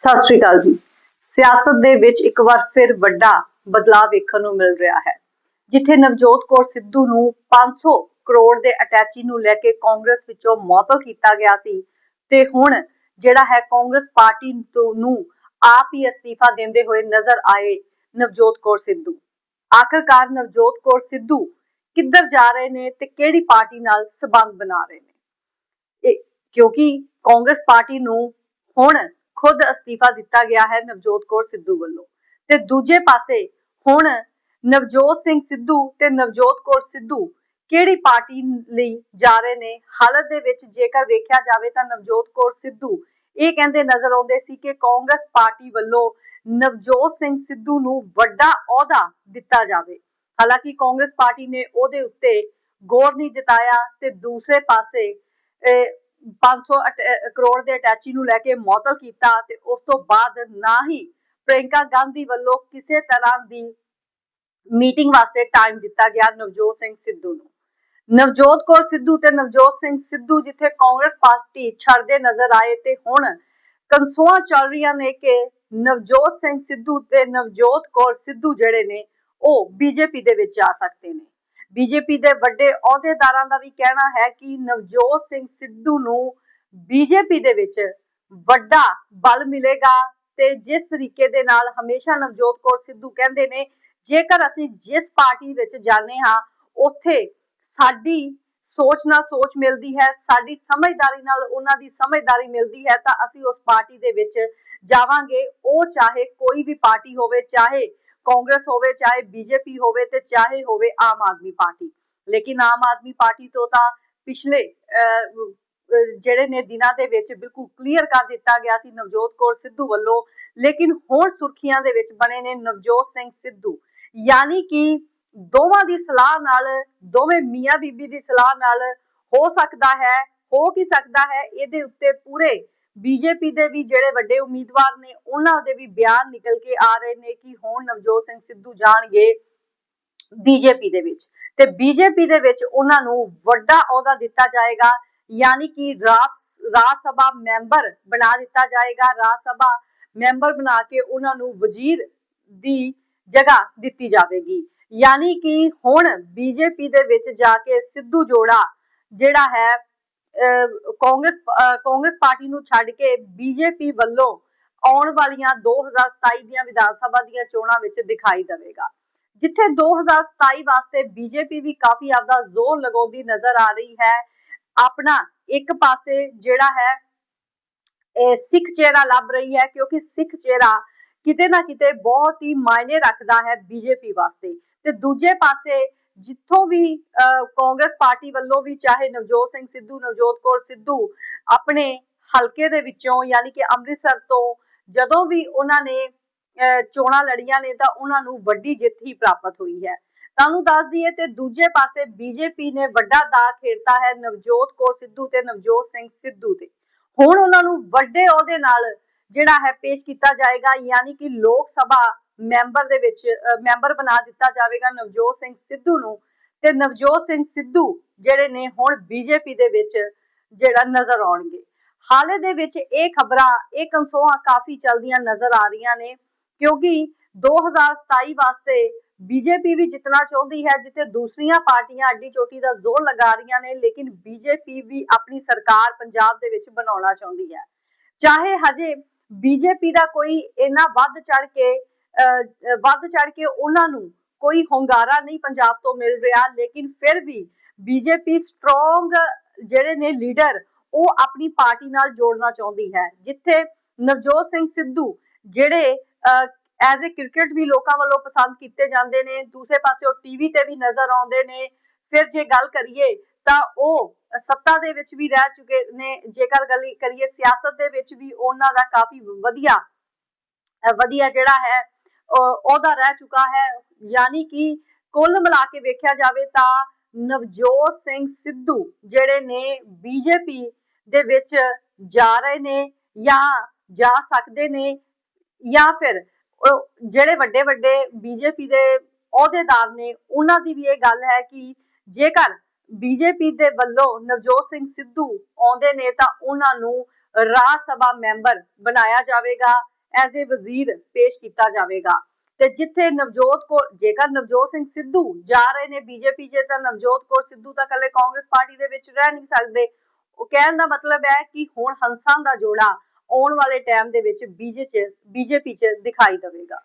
ਸਤਿ ਸ਼੍ਰੀ ਅਕਾਲ ਜੀ। ਸਿਆਸਤ ਦੇ ਵਿੱਚ ਇੱਕ ਵਾਰ ਫਿਰ ਵੱਡਾ ਬਦਲਾਅ ਵੇਖਣ ਨੂੰ ਮਿਲ ਰਿਹਾ ਹੈ। ਜਿੱਥੇ ਨਵਜੋਤ ਕੌਰ ਸਿੱਧੂ ਨੂੰ 500 ਕਰੋੜ ਦੇ ਅਟੈਚੀ ਨੂੰ ਲੈ ਕੇ ਕਾਂਗਰਸ ਵਿੱਚੋਂ ਮੁਅੱਤਲ ਕੀਤਾ ਗਿਆ ਸੀ ਤੇ ਹੁਣ ਜਿਹੜਾ ਹੈ ਕਾਂਗਰਸ ਪਾਰਟੀ ਨੂੰ ਆਪ ਹੀ ਅਸਤੀਫਾ ਦਿੰਦੇ ਹੋਏ ਨਜ਼ਰ ਆਏ ਨਵਜੋਤ ਕੌਰ ਸਿੱਧੂ। ਆਖਰਕਾਰ ਨਵਜੋਤ ਕੌਰ ਸਿੱਧੂ ਕਿੱਧਰ ਜਾ ਰਹੇ ਨੇ ਤੇ ਕਿਹੜੀ ਪਾਰਟੀ ਨਾਲ ਸਬੰਧ ਬਣਾ ਰਹੇ ਨੇ? ਇਹ ਕਿਉਂਕਿ ਕਾਂਗਰਸ ਪਾਰਟੀ ਨੂੰ ਹੁਣ ਖੁਦ ਅਸਤੀਫਾ ਦਿੱਤਾ ਗਿਆ ਹੈ ਨਵਜੋਤ ਕੌਰ ਸਿੱਧੂ ਵੱਲੋਂ। ਤੇ ਦੂਜੇ ਪਾਸੇ ਹੁਣ ਨਵਜੋਤ ਸਿੰਘ ਸਿੱਧੂ ਤੇ ਨਵਜੋਤ ਕੌਰ ਸਿੱਧੂ ਕਿਹੜੀ ਪਾਰਟੀ ਲਈ ਜਾ ਰਹੇ ਨੇ? ਹਾਲਤ ਦੇ ਵਿੱਚ ਜੇਕਰ ਵੇਖਿਆ ਜਾਵੇ ਤਾਂ ਨਵਜੋਤ ਕੌਰ ਸਿੱਧੂ ਇਹ ਕਹਿੰਦੇ ਨਜ਼ਰ ਆਉਂਦੇ ਸੀ ਕਿ ਕਾਂਗਰਸ ਪਾਰਟੀ ਵੱਲੋਂ ਨਵਜੋਤ ਸਿੰਘ ਸਿੱਧੂ ਨੂੰ ਵੱਡਾ ਅਹੁਦਾ ਦਿੱਤਾ ਜਾਵੇ। ਹਾਲਾਂਕਿ ਕਾਂਗਰਸ ਪਾਰਟੀ ਨੇ ਉਹਦੇ ਉੱਤੇ ਗੌਰ ਨਹੀਂ ਜਤਾਇਆ ਤੇ ਦੂਸਰੇ ਪਾਸੇ 500 ਕਰੋੜ ਦੇ ਅਟੈਚੀ ਨੂੰ ਲੈ ਕੇ ਮੁਅੱਤਲ ਕੀਤਾ ਤੇ ਉਸ ਤੋਂ ਬਾਅਦ ਨਾ ਹੀ ਪ੍ਰਿਯੰਕਾ ਗਾਂਧੀ ਵੱਲੋਂ ਕਿਸੇ ਤਰ੍ਹਾਂ ਦੀ ਮੀਟਿੰਗ ਵਾਸਤੇ ਟਾਈਮ ਦਿੱਤਾ ਗਿਆ ਨਵਜੋਤ ਸਿੰਘ ਸਿੱਧੂ ਨੂੰ। ਨਵਜੋਤ ਕੌਰ ਸਿੱਧੂ ਤੇ ਨਵਜੋਤ ਸਿੰਘ ਸਿੱਧੂ ਜਿੱਥੇ ਕਾਂਗਰਸ ਪਾਰਟੀ ਛੱਡਦੇ ਨਜ਼ਰ ਆਏ ਤੇ ਹੁਣ ਕਨਸੋਆਂ ਚੱਲ ਰਹੀਆਂ ਨੇ ਕਿ ਨਵਜੋਤ ਸਿੰਘ ਸਿੱਧੂ ਤੇ ਨਵਜੋਤ ਕੌਰ ਸਿੱਧੂ ਜਿਹੜੇ ਨੇ, ਉਹ ਬੀਜੇਪੀ ਦੇ ਵਿੱਚ ਆ ਸਕਦੇ ਨੇ। ਬੀਜੇਪੀ ਦੇ ਵੱਡੇ ਅਹੁਦੇਦਾਰਾਂ ਦਾ ਵੀ ਕਹਿਣਾ ਹੈ ਕਿ ਨਵਜੋਤ ਸਿੰਘ ਸਿੱਧੂ ਨੂੰ ਬੀਜੇਪੀ ਦੇ ਵਿੱਚ ਵੱਡਾ ਬਲ ਮਿਲੇਗਾ ਤੇ ਜਿਸ ਤਰੀਕੇ ਦੇ ਨਾਲ ਹਮੇਸ਼ਾ ਨਵਜੋਤ ਕੌਰ ਸਿੱਧੂ ਕਹਿੰਦੇ ਨੇ, ਜੇਕਰ ਅਸੀਂ ਜਿਸ ਪਾਰਟੀ ਵਿੱਚ ਜਾਂਦੇ ਹਾਂ, ਉੱਥੇ ਸਾਡੀ ਸੋਚ ਨਾਲ ਸੋਚ ਮਿਲਦੀ ਹੈ, ਸਾਡੀ ਸਮਝਦਾਰੀ ਨਾਲ ਉਹਨਾਂ ਦੀ ਸਮਝਦਾਰੀ ਮਿਲਦੀ ਹੈ, ਤਾਂ ਅਸੀਂ ਉਸ ਪਾਰਟੀ ਦੇ ਵਿੱਚ ਜਾਵਾਂਗੇ। ਉਹ ਚਾਹੇ ਕੋਈ ਵੀ ਪਾਰਟੀ ਹੋਵੇ, ਚਾਹੇ ਕਾਂਗਰਸ ਹੋਵੇ, ਚਾਹੇ ਬੀਜੇਪੀ ਹੋਵੇ ਤੇ ਚਾਹੇ ਹੋਵੇ ਆਮ ਆਦਮੀ ਪਾਰਟੀ। ਲੇਕਿਨ ਆਮ ਆਦਮੀ ਪਾਰਟੀ ਤੋਂ ਤਾਂ ਪਿਛਲੇ ਜਿਹੜੇ ਨੇ ਦਿਨਾਂ ਦੇ ਵਿੱਚ ਬਿਲਕੁਲ ਕਲੀਅਰ ਕਰ ਦਿੱਤਾ ਗਿਆ ਸੀ ਨਵਜੋਤ ਕੌਰ ਸਿੱਧੂ ਵੱਲੋਂ। ਲੇਕਿਨ ਹੁਣ ਸੁਰਖੀਆਂ ਦੇ ਵਿੱਚ ਬਣੇ ਨੇ ਨਵਜੋਤ ਸਿੰਘ ਸਿੱਧੂ। ਯਾਨੀ ਕਿ ਦੋਵਾਂ ਦੀ ਸਲਾਹ ਨਾਲ, ਦੋਵੇਂ ਮੀਆਂ ਬੀਬੀ ਦੀ ਸਲਾਹ ਨਾਲ ਹੋ ਸਕਦਾ ਹੈ, ਹੋ ਕੀ ਸਕਦਾ ਹੈ, ਇਹਦੇ ਉੱਤੇ ਪੂਰੇ ਬੀਜੇਪੀ ਦੇ ਵੀ ਜਿਹੜੇ ਵੱਡੇ ਉਮੀਦਵਾਰ ਨੇ, ਉਹਨਾਂ ਦੇ ਵੀ ਬਿਆਨ ਨਿਕਲ ਕੇ ਆ ਰਹੇ ਨੇ ਕਿ ਹੁਣ ਨਵਜੋਤ ਸਿੰਘ ਸਿੱਧੂ ਜਾਣਗੇ ਬੀਜੇਪੀ ਦੇ ਵਿੱਚ। ਤੇ ਬੀਜੇਪੀ ਦੇ ਵਿੱਚ ਉਹਨਾਂ ਨੂੰ ਵੱਡਾ ਅਹੁਦਾ ਦਿੱਤਾ ਜਾਏਗਾ, ਯਾਨੀ ਕਿ ਰਾਜ ਸਭਾ ਮੈਂਬਰ ਬਣਾ ਦਿੱਤਾ ਜਾਏਗਾ। ਰਾਜ ਸਭਾ ਮੈਂਬਰ ਬਣਾ ਕੇ ਉਹਨਾਂ ਨੂੰ ਵਜ਼ੀਰ ਦੀ ਜਗ੍ਹਾ ਦਿੱਤੀ ਜਾਵੇਗੀ। ਯਾਨੀ ਕਿ ਹੁਣ ਬੀਜੇਪੀ ਦੇ ਵਿੱਚ ਜਾ ਕੇ ਸਿੱਧੂ ਜੋੜਾ ਜਿਹੜਾ ਹੈ ਕਾਂਗਰਸ ਕਾਂਗਰਸ ਪਾਰਟੀ ਨੂੰ ਛੱਡ ਕੇ ਬੀਜੇਪੀ ਵੱਲੋਂ ਆਉਣ ਵਾਲੀਆਂ 2027 ਦੀਆਂ ਵਿਧਾਨ ਸਭਾ ਦੀਆਂ ਚੋਣਾਂ ਵਿੱਚ ਦਿਖਾਈ ਦੇਵੇਗਾ। ਜਿੱਥੇ 2027 ਵਾਸਤੇ ਬੀਜੇਪੀ ਵੀ ਕਾਫੀ ਆਪਦਾ ਜ਼ੋਰ ਲਗਾਉਂਦੀ ਨਜ਼ਰ ਆ ਰਹੀ ਹੈ, ਆਪਣਾ ਇੱਕ ਪਾਸੇ ਜਿਹੜਾ ਹੈ, ਇਹ ਸਿੱਖ ਚਿਹਰਾ ਲੱਭ ਰਹੀ ਹੈ, ਕਿਉਂਕਿ ਸਿੱਖ ਚਿਹਰਾ ਕਿਤੇ ਨਾ ਕਿਤੇ ਬਹੁਤ ਹੀ ਮਾਇਨੇ ਰੱਖਦਾ ਹੈ ਬੀਜੇਪੀ ਵਾਸਤੇ। ਤੇ ਦੂਜੇ ਪਾਸੇ ਜਿੱਥੋਂ ਵੀ ਅਹ, ਕਾਂਗਰਸ ਪਾਰਟੀ ਵੱਲੋਂ ਵੀ ਚਾਹੇ ਨਵਜੋਤ ਸਿੰਘ ਸਿੱਧੂ ਨਵਜੋਤ ਕੌਰ ਸਿੱਧੂ ਆਪਣੇ ਹਲਕੇ ਦੇ ਵਿੱਚੋਂ ਯਾਨੀ ਕਿ ਅੰਮ੍ਰਿਤਸਰ ਤੋਂ ਜਦੋਂ ਵੀ ਉਹਨਾਂ ਨੇ ਚੋਣਾਂ ਲੜੀਆਂ ਨੇ ਤਾਂ ਉਹਨਾਂ ਨੂੰ ਵੱਡੀ ਜਿੱਤ ਹੀ ਪ੍ਰਾਪਤ ਹੋਈ ਹੈ। ਤੁਹਾਨੂੰ ਦੱਸ ਦਈਏ ਤੇ ਦੂਜੇ ਪਾਸੇ ਬੀਜੇਪੀ ਨੇ ਵੱਡਾ ਦਾ ਖੇਡਤਾ ਹੈ ਨਵਜੋਤ ਕੌਰ ਸਿੱਧੂ ਤੇ ਨਵਜੋਤ ਸਿੰਘ ਸਿੱਧੂ ਤੇ। ਹੁਣ ਉਹਨਾਂ ਨੂੰ ਵੱਡੇ ਅਹੁਦੇ ਨਾਲ ਜਿਹੜਾ ਹੈ ਪੇਸ਼ ਕੀਤਾ ਜਾਏਗਾ ਯਾਨੀ ਕਿ ਲੋਕ ਸਭਾ ਮੈਂਬਰ ਦੇ ਵਿੱਚ ਮੈਂਬਰ ਬਣਾ ਦਿੱਤਾ ਜਾਵੇਗਾ ਨਵਜੋਤ ਸਿੰਘ ਸਿੱਧੂ ਨੂੰ। ਤੇ ਨਵਜੋਤ ਸਿੰਘ ਸਿੱਧੂ ਜਿਹੜੇ ਨੇ ਹੁਣ ਬੀਜੇਪੀ ਦੇ ਵਿੱਚ ਜਿਹੜਾ ਨਜ਼ਰ ਆਉਣਗੇ। ਹਾਲੇ ਦੇ ਵਿੱਚ ਇਹ ਖਬਰਾਂ, ਇਹ ਕੰਸੋਆਂ ਕਾਫੀ ਚਲਦੀਆਂ ਨਜ਼ਰ ਆ ਰਹੀਆਂ ਨੇ, ਕਿਉਂਕਿ 2027 ਵਾਸਤੇ ਬੀਜੇਪੀ ਵੀ ਜਿੱਤਣਾ ਚਾਹੁੰਦੀ ਹੈ, ਜਿੱਥੇ ਦੂਸਰੀਆਂ ਪਾਰਟੀਆਂ ਅੱਡੀ ਚੋਟੀ ਦਾ ਜ਼ੋਰ ਲਗਾ ਰਹੀਆਂ ਨੇ, ਲੇਕਿਨ ਬੀਜੇਪੀ ਵੀ ਆਪਣੀ ਸਰਕਾਰ ਪੰਜਾਬ ਦੇ ਵਿੱਚ ਬਣਾਉਣਾ ਚਾਹੁੰਦੀ ਹੈ। ਚਾਹੇ ਹਜੇ ਬੀਜੇਪੀ ਦਾ ਕੋਈ ਇੰਨਾ ਵੱਧ ਚੜ ਕੇ ਵੱਧ ਚੜ ਕੇ ਉਹਨਾਂ ਨੂੰ ਕੋਈ ਹੁੰਗਾਰਾ ਨਹੀਂ ਪੰਜਾਬ ਤੋਂ ਮਿਲ ਰਿਹਾ, ਲੇਕਿਨ ਫਿਰ ਵੀ ਬੀਜੇਪੀ ਸਟਰੋਂਗ ਜਿਹੜੇ ਨੇ ਲੀਡਰ ਉਹ ਆਪਣੀ ਪਾਰਟੀ ਨਾਲ ਜੋੜਨਾ ਚਾਹੁੰਦੀ ਹੈ। ਜਿੱਥੇ ਨਵਜੋਤ ਸਿੰਘ ਸਿੱਧੂ ਜਿਹੜੇ ਐਜ਼ ਅ ਕ੍ਰਿਕਟ ਵੀ ਲੋਕਾਂ ਵੱਲੋਂ ਪਸੰਦ ਕੀਤੇ ਜਾਂਦੇ ਨੇ, ਦੂਸਰੇ ਪਾਸੇ ਉਹ ਟੀਵੀ ਤੇ ਵੀ ਨਜ਼ਰ ਆਉਂਦੇ ਨੇ। ਫਿਰ ਜੇ ਗੱਲ ਕਰੀਏ ਤਾਂ ਉਹ ਸੱਤਾ ਦੇ ਵਿੱਚ ਵੀ ਰਹਿ ਚੁੱਕੇ ਨੇ। ਜੇਕਰ ਗੱਲ ਕਰੀਏ ਸਿਆਸਤ ਦੇ ਵਿੱਚ ਵੀ ਉਹਨਾਂ ਦਾ ਕਾਫੀ ਵਧੀਆ ਵਧੀਆ ਜਿਹੜਾ ਹੈ ਉਹਦਾ ਰਹਿ ਚੁੱਕਾ ਹੈ। ਯਾਨੀ ਕਿ ਕੁੱਲ ਮਿਲਾ ਕੇ ਵੇਖਿਆ ਜਾਵੇ ਤਾਂ ਨਵਜੋਤ ਸਿੰਘ ਸਿੱਧੂ ਜਿਹੜੇ ਨੇ ਬੀਜੇਪੀ ਦੇ ਵਿੱਚ ਜਾ ਰਹੇ ਨੇ ਜਾਂ ਜਾ ਸਕਦੇ ਨੇ ਜਾਂ ਫਿਰ ਜਿਹੜੇ ਵੱਡੇ ਵੱਡੇ ਬੀਜੇਪੀ ਦੇ ਅਹੁਦੇਦਾਰ ਨੇ, ਉਹਨਾਂ ਦੀ ਵੀ ਇਹ ਗੱਲ ਹੈ ਕਿ ਜੇਕਰ ਬੀਜੇਪੀ ਦੇ ਵੱਲੋਂ ਨਵਜੋਤ ਸਿੰਘ ਸਿੱਧੂ ਆਉਂਦੇ ਨੇ ਤਾਂ ਉਹਨਾਂ ਨੂੰ ਰਾਜ ਸਭਾ ਮੈਂਬਰ ਬਣਾਇਆ ਜਾਵੇਗਾ। ਐਜ਼ ਏ ਵਜ਼ੀਰ ਪੇਸ਼ ਕੀਤਾ ਜਾਵੇਗਾ। ਤੇ ਜਿੱਥੇ ਨਵਜੋਤ ਕੌਰ, ਜੇਕਰ ਨਵਜੋਤ ਸਿੰਘ ਸਿੱਧੂ ਜਾ ਰਹੇ ਨੇ ਬੀਜੇਪੀ 'ਚ ਤਾਂ ਨਵਜੋਤ ਕੌਰ ਸਿੱਧੂ ਤਾਂ ਕੱਲੇ ਕਾਂਗਰਸ ਪਾਰਟੀ ਦੇ ਵਿੱਚ ਰਹਿ ਨਹੀਂ ਸਕਦੇ। ਉਹ ਕਹਿਣ ਦਾ ਮਤਲਬ ਹੈ ਕਿ ਹੁਣ ਹੰਸਾਂ ਦਾ ਜੋੜਾ ਆਉਣ ਵਾਲੇ ਟਾਈਮ ਦੇ ਵਿੱਚ ਬੀਜੇ 'ਚ, ਬੀਜੇਪੀ 'ਚ ਦਿਖਾਈ ਦੇਵੇਗਾ।